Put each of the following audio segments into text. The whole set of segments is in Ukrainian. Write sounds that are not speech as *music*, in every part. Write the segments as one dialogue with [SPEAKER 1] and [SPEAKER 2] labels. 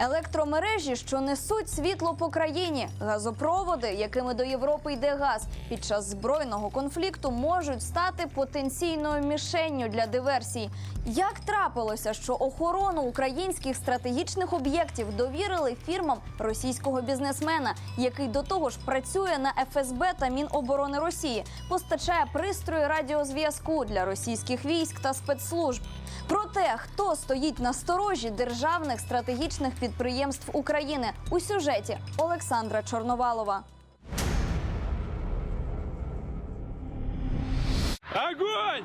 [SPEAKER 1] Електромережі, що несуть світло по країні, газопроводи, якими до Європи йде газ, під час збройного конфлікту можуть стати потенційною мішенню для диверсій. Як трапилося, що охорону українських стратегічних об'єктів довірили фірмам російського бізнесмена, який до того ж працює на ФСБ та Міноборони Росії, постачає пристрої радіозв'язку для російських військ та спецслужб. Про те, хто стоїть на сторожі державних стратегічних підприємств України у сюжеті Олександра Чорновалова.
[SPEAKER 2] Огонь!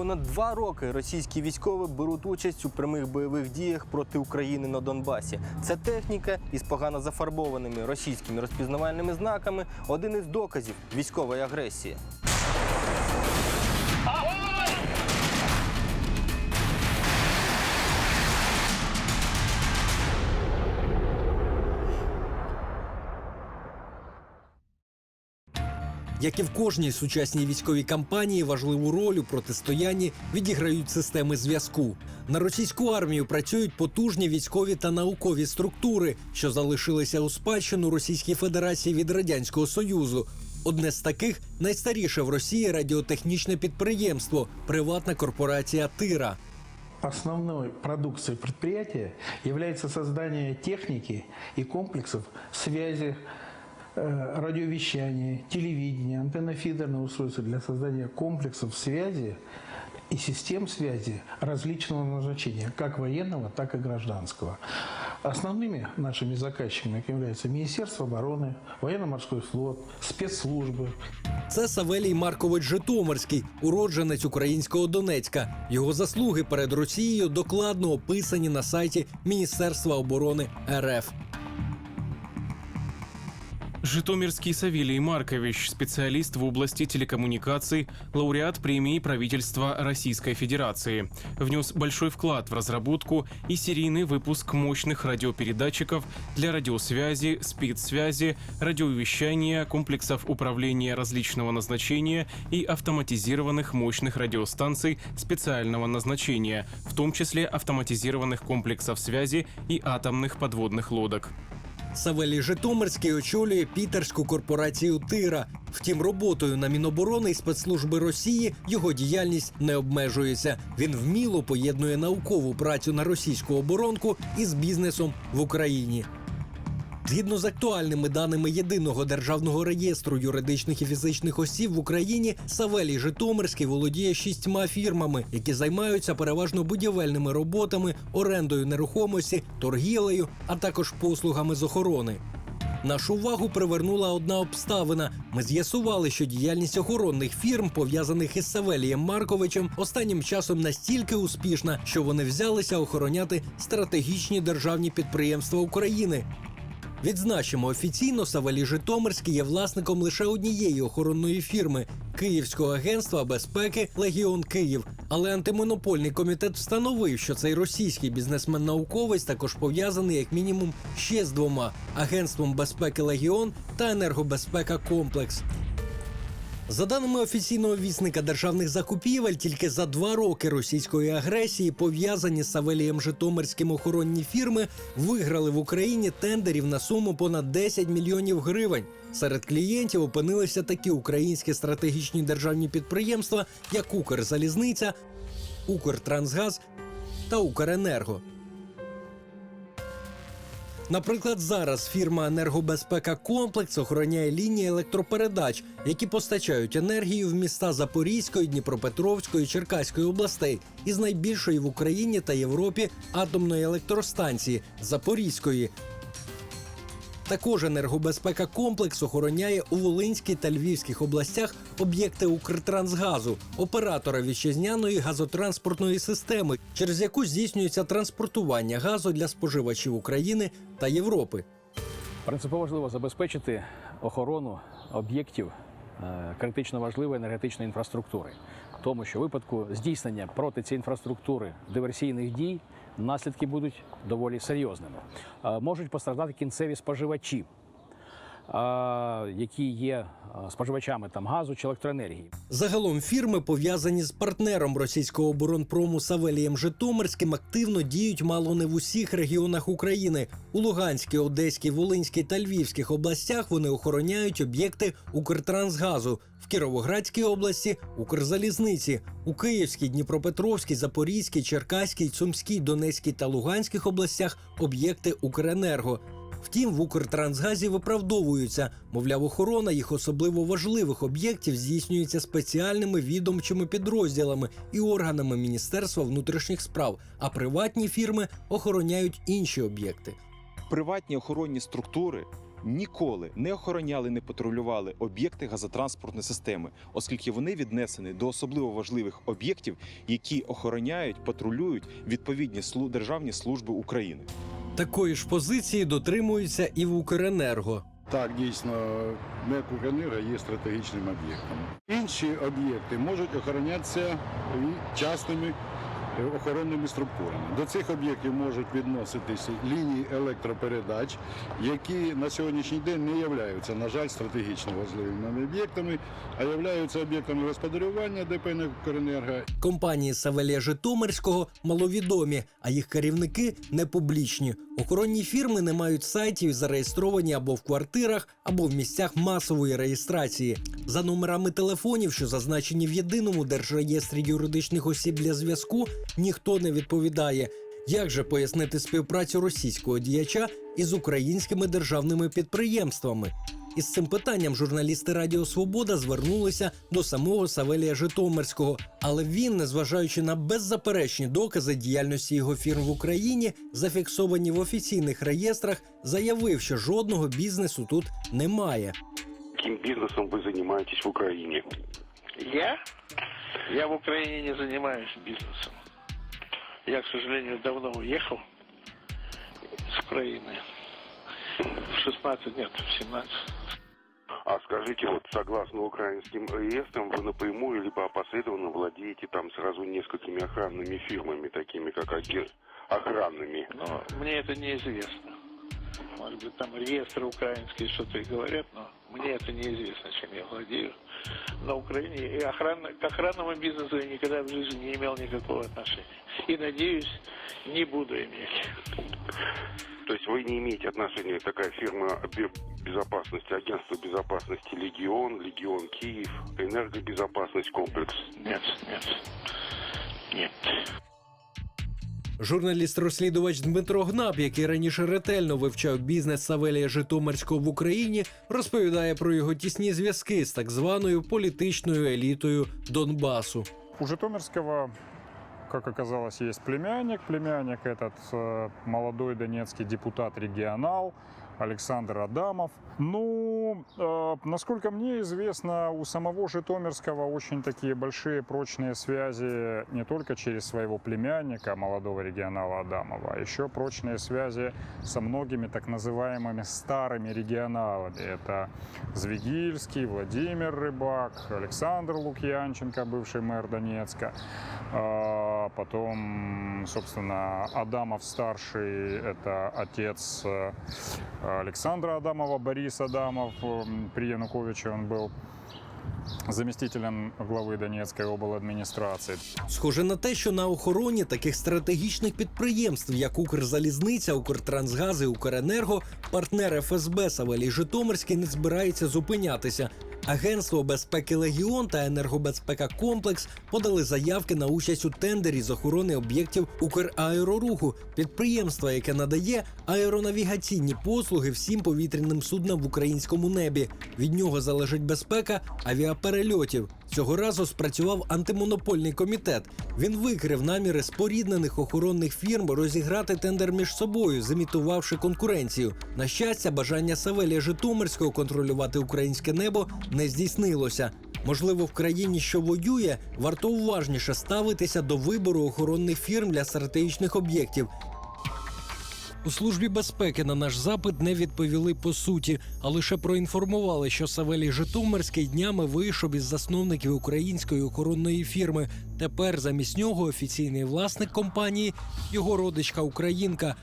[SPEAKER 3] Понад два роки російські військові беруть участь у прямих бойових діях проти України на Донбасі. Це техніка із погано зафарбованими російськими розпізнавальними знаками один із доказів військової агресії.
[SPEAKER 4] Як і в кожній сучасній військовій кампанії, важливу роль у протистоянні відіграють системи зв'язку. На російську армію працюють потужні військові та наукові структури, що залишилися у спадщину Російській Федерації від радянського союзу. Одне з таких найстаріше в Росії радіотехнічне підприємство, приватна корпорація Тира.
[SPEAKER 5] Основной продукцией предприятия является создание техники и комплексов связи, э, радиовещания, телевидения, антеннофидерные устройства для создания комплексов связи и систем связи различного назначения, как военного, так и гражданского. Основными нашими заказчиками являются Министерство обороны, военно-морской флот, спецслужбы,
[SPEAKER 4] Це Савелій Маркович Житомирський, уродженець українського Донецька. Його заслуги перед Росією докладно описані на сайті Міністерства оборони РФ.
[SPEAKER 2] Житомирский Савелий Маркович, специалист в области телекоммуникаций, лауреат премии правительства Российской Федерации. Внес большой вклад в разработку и серийный выпуск мощных радиопередатчиков для радиосвязи, спецсвязи, радиовещания, комплексов управления различного назначения и автоматизированных мощных радиостанций специального назначения, в том числе автоматизированных комплексов связи и атомных подводных лодок.
[SPEAKER 4] Савелій Житомирський очолює пітерську корпорацію Тира. Втім, роботою на Міноборони і спецслужби Росії його діяльність не обмежується. Він вміло поєднує наукову працю на російську оборонку із бізнесом в Україні. Згідно з актуальними даними єдиного державного реєстру юридичних і фізичних осіб в Україні, Савелій Житомирський володіє шістьма фірмами, які займаються переважно будівельними роботами, орендою нерухомості, торгівлею, а також послугами з охорони. Нашу увагу привернула одна обставина. Ми з'ясували, що діяльність охоронних фірм, пов'язаних із Савелієм Марковичем, останнім часом настільки успішна, що вони взялися охороняти стратегічні державні підприємства України. Відзначимо офіційно Савелі Житомирський є власником лише однієї охоронної фірми Київського агентства безпеки Легіон Київ. Але антимонопольний комітет встановив, що цей російський бізнесмен-науковець також пов'язаний як мінімум ще з двома агентством безпеки Легіон та енергобезпека Комплекс. За даними офіційного вісника державних закупівель, тільки за два роки російської агресії пов'язані з Савелієм Житомирським охоронні фірми виграли в Україні тендерів на суму понад 10 мільйонів гривень. Серед клієнтів опинилися такі українські стратегічні державні підприємства, як Укрзалізниця, Укртрансгаз та Укренерго. Наприклад, зараз фірма Енергобезпека Комплекс охороняє лінії електропередач, які постачають енергію в міста Запорізької, Дніпропетровської, Черкаської областей із найбільшої в Україні та Європі атомної електростанції Запорізької. Також енергобезпека комплекс охороняє у Волинській та Львівських областях об'єкти Укртрансгазу, оператора вітчизняної газотранспортної системи, через яку здійснюється транспортування газу для споживачів України та Європи.
[SPEAKER 6] Принципово важливо забезпечити охорону об'єктів е, критично важливої енергетичної інфраструктури. Тому що випадку здійснення проти цієї інфраструктури диверсійних дій наслідки будуть доволі серйозними. Е, Можуть постраждати кінцеві споживачі, які є споживачами там газу чи електроенергії.
[SPEAKER 4] Загалом фірми, пов'язані з партнером російського оборонпрому Савелієм Житомирським, активно діють мало не в усіх регіонах України. У Луганській, Одеській, Волинській та Львівських областях вони охороняють об'єкти Укртрансгазу. В Кіровоградській області Укрзалізниці, у Київській, Дніпропетровській, Запорізькій, Черкаській, Сумській, Донецькій та Луганських областях об'єкти Укренерго. Втім, в Укртрансгазі виправдовуються. Мовляв, охорона їх особливо важливих об'єктів здійснюється спеціальними відомчими підрозділами і органами Міністерства внутрішніх справ, а приватні фірми охороняють інші об'єкти.
[SPEAKER 7] приватні охоронні структури ніколи не охороняли, не патрулювали об'єкти газотранспортної системи, оскільки вони віднесені до особливо важливих об'єктів, які охороняють, патрулюють відповідні державні служби України.
[SPEAKER 4] Такої ж позиції дотримуються і в Укренерго.
[SPEAKER 8] Так, дійсно, МЕК «Укренерго» є стратегічним об'єктом. Інші об'єкти можуть охоронятися частними охоронними структурами. До цих об'єктів можуть відноситися лінії електропередач, які на сьогоднішній день не являються, на жаль, стратегічно важливими об'єктами, а являються об'єктами господарювання ДП «Укренерго»
[SPEAKER 4] Компанії Савелія Житомирського маловідомі, а їх керівники не публічні. Охоронні фірми не мають сайтів, зареєстровані або в квартирах, або в місцях масової реєстрації. За номерами телефонів, що зазначені в єдиному держреєстрі юридичних осіб для зв'язку, ніхто не відповідає. Як же пояснити співпрацю російського діяча із українськими державними підприємствами? Із цим питанням журналісти Радіо Свобода звернулися до самого Савелія Житомирського, але він, незважаючи на беззаперечні докази діяльності його фірм в Україні, зафіксовані в офіційних реєстрах, заявив, що жодного бізнесу тут немає.
[SPEAKER 9] Каким бизнесом вы занимаетесь в Украине?
[SPEAKER 10] Я? Я в Украине не занимаюсь бизнесом. Я, к сожалению, давно уехал с Украины. В 16, нет, в 17.
[SPEAKER 9] А скажите, вот согласно украинским реестрам, вы напрямую либо опосредованно владеете там сразу несколькими охранными фирмами, такими как аги- охранными.
[SPEAKER 10] Но мне это неизвестно. Может быть, там реестры украинские что-то и говорят, но мне это неизвестно, чем я владею. На Украине и охрана, к охранному бизнесу я никогда в жизни не имел никакого отношения. И, надеюсь, не буду иметь.
[SPEAKER 9] То есть вы не имеете отношения такая фирма бе- безопасности, агентство безопасности Легион, Легион Киев, энергобезопасность комплекс.
[SPEAKER 10] Нет, нет, нет.
[SPEAKER 4] Журналіст-розслідувач Дмитро Гнаб, який раніше ретельно вивчав бізнес Савелія Житомирського в Україні, розповідає про його тісні зв'язки з так званою політичною елітою Донбасу.
[SPEAKER 11] У Житомирського как оказалось, есть племянник. Племянник этот э, молодой донецкий депутат-регионал Александр Адамов. Ну, э, насколько мне известно, у самого Житомирского очень такие большие прочные связи не только через своего племянника, молодого регионала Адамова, а еще прочные связи со многими так называемыми старыми регионалами. Это Звегильский, Владимир Рыбак, Александр Лукьянченко, бывший мэр Донецка. А, Потом, собственно, Адамов-старший, это отец э, Александра Адамова, Борис Адамов. При Януковиче он был заместителем главы Донецкой обладминистрации.
[SPEAKER 4] Схоже на те, що на охороні таких стратегічних підприємств, як Укрзалізниця, Укртрансгаз і Укренерго, партнер ФСБ Савелій Житомирський не збирається зупинятися. Агентство безпеки Легіон та енергобезпека Комплекс подали заявки на участь у тендері з охорони об'єктів Украероруху, підприємства, яке надає аеронавігаційні послуги всім повітряним суднам в українському небі. Від нього залежить безпека авіаперельотів. Цього разу спрацював антимонопольний комітет. Він викрив наміри споріднених охоронних фірм розіграти тендер між собою, зімітувавши конкуренцію. На щастя, бажання Савелія Житомирського контролювати українське небо не здійснилося. Можливо, в країні, що воює, варто уважніше ставитися до вибору охоронних фірм для стратегічних об'єктів. У службі безпеки на наш запит не відповіли по суті, а лише проінформували, що Савелій Житомирський днями вийшов із засновників української охоронної фірми. Тепер замість нього офіційний власник компанії, його родичка Українка,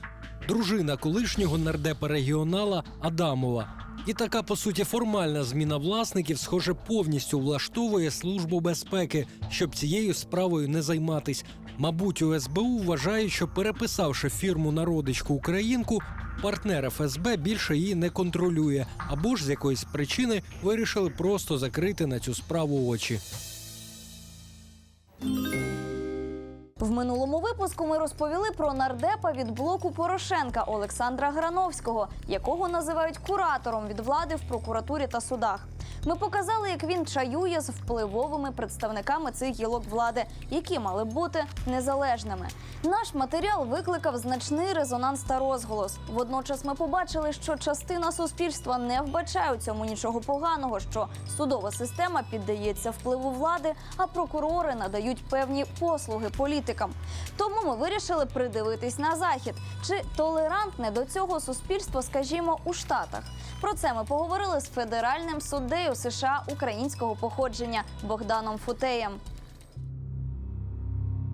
[SPEAKER 4] дружина колишнього нардепа регіонала Адамова. І така по суті формальна зміна власників, схоже, повністю влаштовує службу безпеки, щоб цією справою не займатись. Мабуть, у СБУ вважають, що переписавши фірму на родичку українку, партнер ФСБ більше її не контролює, або ж з якоїсь причини вирішили просто закрити на цю справу очі.
[SPEAKER 1] В минулому випуску ми розповіли про нардепа від блоку Порошенка Олександра Грановського, якого називають куратором від влади в прокуратурі та судах. Ми показали, як він чаює з впливовими представниками цих гілок влади, які мали бути незалежними. Наш матеріал викликав значний резонанс та розголос. Водночас ми побачили, що частина суспільства не вбачає у цьому нічого поганого, що судова система піддається впливу влади, а прокурори надають певні послуги політикам. Тому ми вирішили придивитись на захід, чи толерантне до цього суспільство, скажімо, у Штатах. Про це ми поговорили з федеральним суддею США українського походження Богданом Футеєм.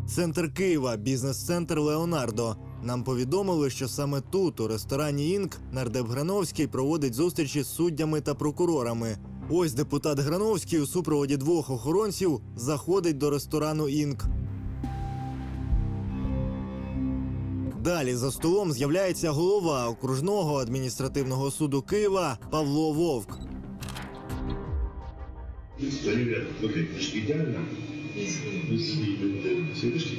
[SPEAKER 12] Центр Києва, бізнес-центр Леонардо. Нам повідомили, що саме тут, у ресторані Інк, нардеп Грановський проводить зустрічі з суддями та прокурорами. Ось депутат Грановський у супроводі двох охоронців заходить до ресторану Інк. Далі за столом з'являється голова окружного адміністративного суду Києва Павло Вовк.
[SPEAKER 13] Ребят, смотри, значит, идеально. Следующий.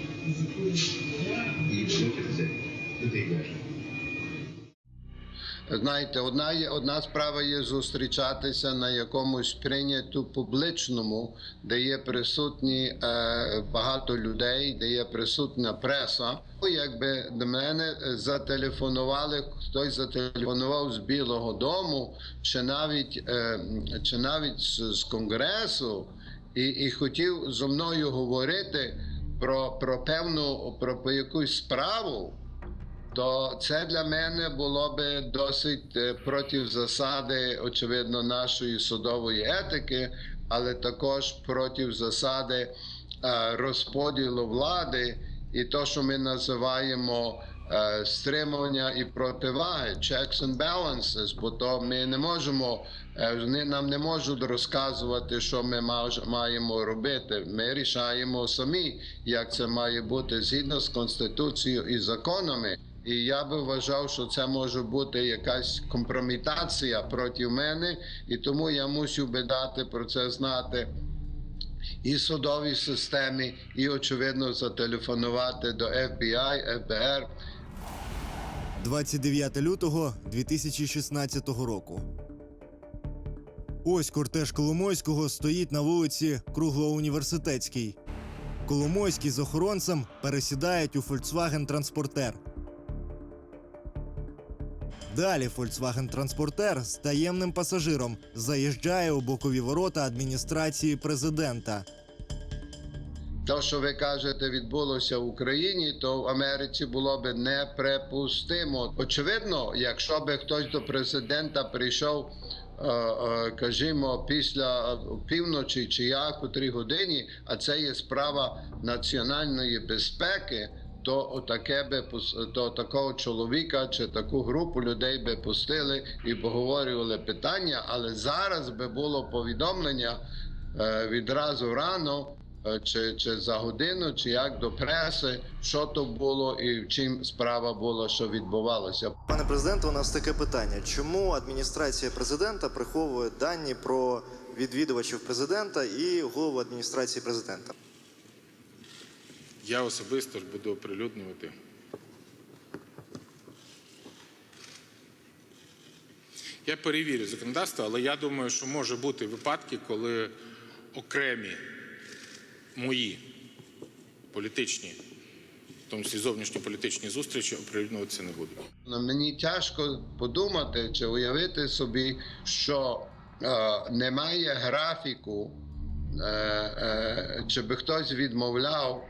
[SPEAKER 13] И
[SPEAKER 14] Знаєте, одна є одна справа є зустрічатися на якомусь прийняту публічному, де є присутні е, багато людей, де є присутня преса. Якби до мене зателефонували, хтось зателефонував з Білого Дому, чи навіть е, чи навіть з, з конгресу, і, і хотів зі мною говорити про, про певну про якусь справу то це для мене було би досить е, проти засади, очевидно, нашої судової етики, але також проти засади е, розподілу влади і то, що ми називаємо е, стримування і противаги, checks and balances, бо то ми не можемо, нам не можуть розказувати, що ми маємо робити. Ми рішаємо самі, як це має бути згідно з конституцією і законами. І я би вважав, що це може бути якась компрометація проти мене, і тому я мусив би дати про це знати і судовій системі, і очевидно зателефонувати до FBI, ФБР.
[SPEAKER 12] 29 лютого 2016 року. Ось кортеж Коломойського стоїть на вулиці Круглоуніверситетській. Коломойський з охоронцем пересідають у Volkswagen Транспортер. Далі Volkswagen Транспортер з таємним пасажиром заїжджає у бокові ворота адміністрації президента.
[SPEAKER 14] Те, що ви кажете, відбулося в Україні, то в Америці було б неприпустимо. Очевидно, якщо би хтось до президента прийшов, е, е, кажімо, після е, півночі чи у три годині, а це є справа національної безпеки. То отаке би то такого чоловіка чи таку групу людей би пустили і поговорювали питання, але зараз би було повідомлення е, відразу рано, е, чи, чи за годину, чи як до преси, що то було і в чим справа була, що відбувалося.
[SPEAKER 12] Пане президенте, у нас таке питання: чому адміністрація президента приховує дані про відвідувачів президента і голову адміністрації президента?
[SPEAKER 15] Я особисто ж буду оприлюднювати. Я перевірю законодавство, але я думаю, що може бути випадки, коли окремі мої політичні, в тому числі зовнішні політичні зустрічі, оприлюднюватися не будуть.
[SPEAKER 14] Ну, Мені тяжко подумати чи уявити собі, що е, немає графіку, е, е, чи би хтось відмовляв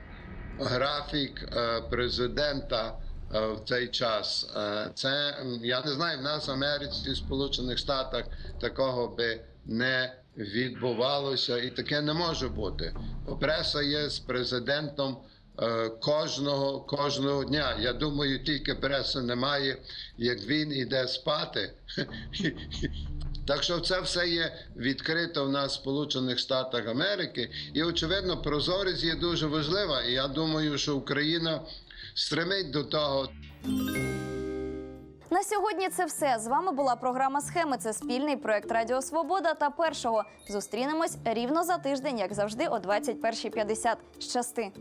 [SPEAKER 14] графік е, президента е, в цей час. Е, Це я не знаю, в нас в Америці, в Сполучених Штатах такого би не відбувалося, і таке не може бути. Преса є з президентом кожного кожного дня. Я думаю, тільки преси немає, як він іде спати. *laughs* Так що це все є відкрито в нас в Сполучених Штатах Америки, і очевидно, прозорість є дуже важлива. І я думаю, що Україна стремить до того.
[SPEAKER 1] На сьогодні це все. З вами була програма Схеми. Це спільний проект Радіо Свобода та першого. Зустрінемось рівно за тиждень, як завжди, о 21.50. Щасти.